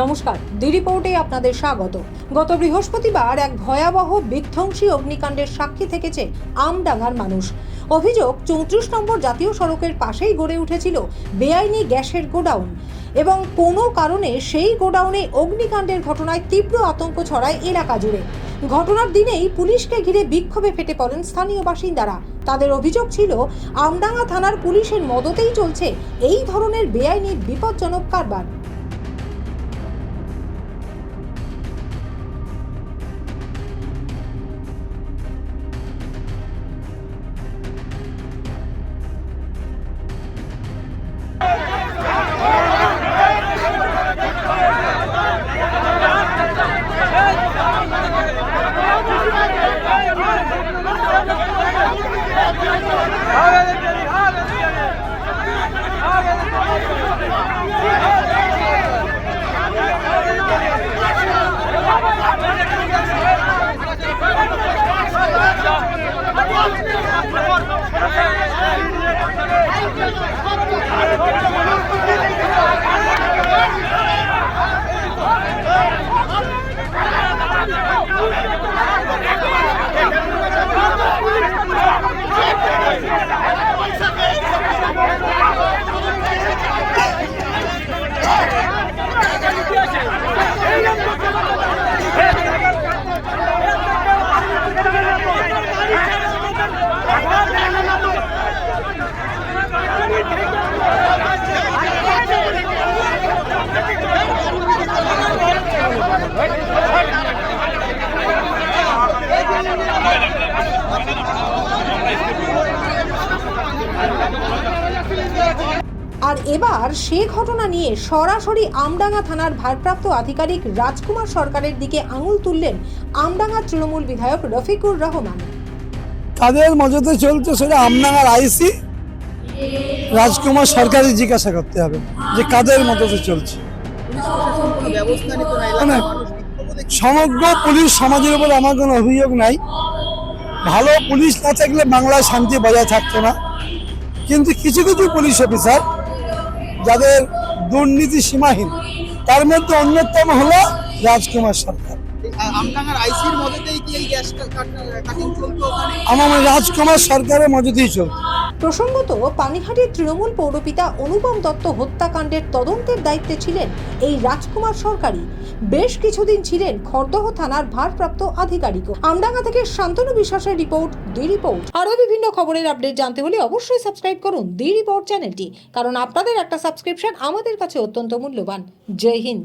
নমস্কার দি রিপোর্টে আপনাদের স্বাগত। গত বৃহস্পতিবার এক ভয়াবহ বিধ্বংসী অগ্নিকাণ্ডের সাক্ষী থেকেছে আমডাঙ্গার মানুষ। অভিযোগ, চৌত্রিশ নম্বর জাতীয় সড়কের পাশেই গড়ে উঠেছিল বেআইনি গ্যাসের গোডাউন এবং কোনো কারণে সেই গোডাউনে অগ্নিকাণ্ডের ঘটনায় তীব্র আতঙ্ক ছড়ায় এলাকা জুড়ে। ঘটনার দিনেই পুলিশকে ঘিরে বিক্ষোভে ফেটে পড়েন স্থানীয় বাসিন্দারা। তাদের অভিযোগ ছিল, আমডাঙ্গা থানার পুলিশের মদতেই চলছে এই ধরনের বেআইনি বিপজ্জনক কারবার। আর এবার সে ঘটনা নিয়ে সরাসরি আমডাঙ্গা থানার ভারপ্রাপ্ত আধিকারিক রাজকুমার সরকারের দিকে আঙুল তুললেন আমডাঙ্গা তৃণমূল বিধায়ক রফিকুর রহমান। তাদের মজতে চলছে সেটা আমনাঙ্গার আইসি রাজকুমার সরকারই জিজ্ঞাসা করতে হবে যে কাদের মদতে চলছে। মানে সমগ্র পুলিশ সমাজের উপর আমার কোনো অভিযোগ নাই। ভালো পুলিশ না থাকলে বাংলায় শান্তি বজায় থাকতো না। কিন্তু কিছু কিছু পুলিশ অফিসার যাদের দুর্নীতি সীমাহীন তার মধ্যে অন্যতম হলো রাজকুমার সরকার। চলতো আমার রাজকুমার সরকারের মজুতেই চলছে প্রসঙ্গত পানিহাটির তৃণমূল পৌরপিতা অনুপম দত্ত হত্যাকাণ্ডের তদন্তের দায়িত্বে ছিলেন এই রাজকুমার সরকারি বেশ কিছুদিন ছিলেন খড়দহ থানার ভারপ্রাপ্ত আধিকারিক আমডাঙ্গা থেকে শান্তনু বিশ্বাসের রিপোর্ট, দি রিপোর্ট। আরও বিভিন্ন খবরের আপডেট জানতে হলে অবশ্যই সাবস্ক্রাইব করুন দি রিপোর্ট চ্যানেলটি, কারণ আপনাদের একটা সাবস্ক্রিপশন আমাদের কাছে অত্যন্ত মূল্যবান। জয় হিন্দ।